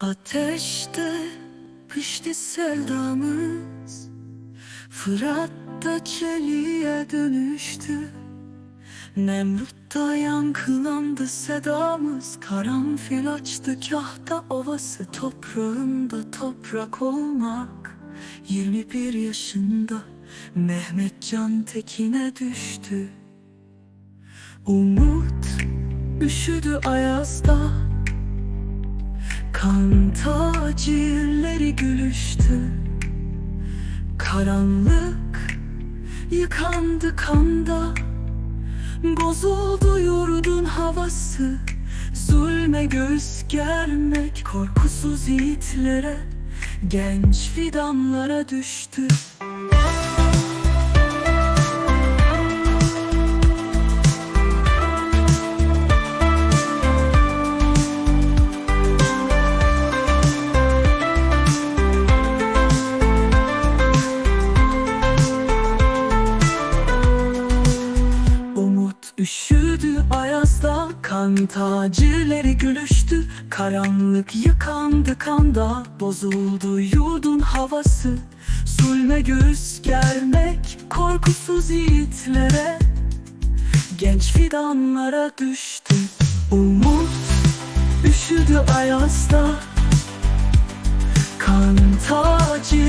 Ateşte pişti sevdamız Fırat'ta çeliğe dönüştü. Nemrut'ta yankılandı sedamız Karanfil açtı kahta ovası. Toprağında toprak olmak 21 yaşında Mehmet Can Tekin'e düştü. Umut üşüdü ayazda Kan tacirleri gülüştü. Karanlık yıkandı kanda. Bozuldu yurdun havası. Zulme göz germek korkusuz yiğitlere. Genç fidanlara düştü üşüdü ayazda Kan tacirleri gülüştü. Karanlık yıkandı kanda Bozuldu yurdun havası. Zulme göğüs germek Korkusuz yiğitlere. Genç fidanlara düştü Umut. Üşüdü ayazda Kan tacirleri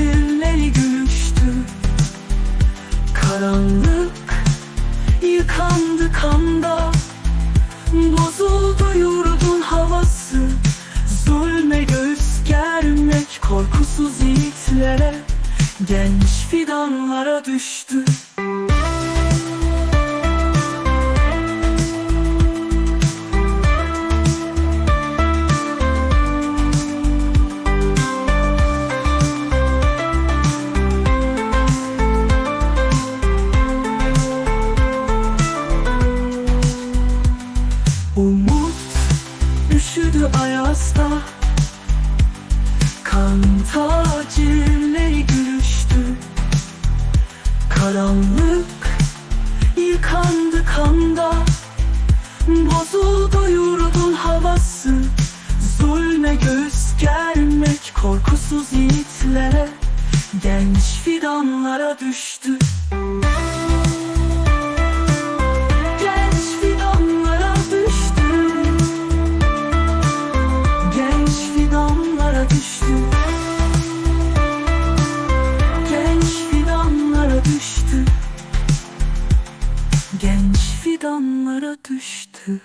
Yıkandı kanda Bozuldu yurdun havası. Zulme göğüs germek Korkusuz yiğitlere. Genç fidanlara düştü Umut üşüdü ayazda. Kan tacirleri gülüştü. Karanlık yıkandı kanda. Bozuldu yurdun havası. Zulme göğüs germek Korkusuz yiğitlere. Genç fidanlara düştü yollara düştü.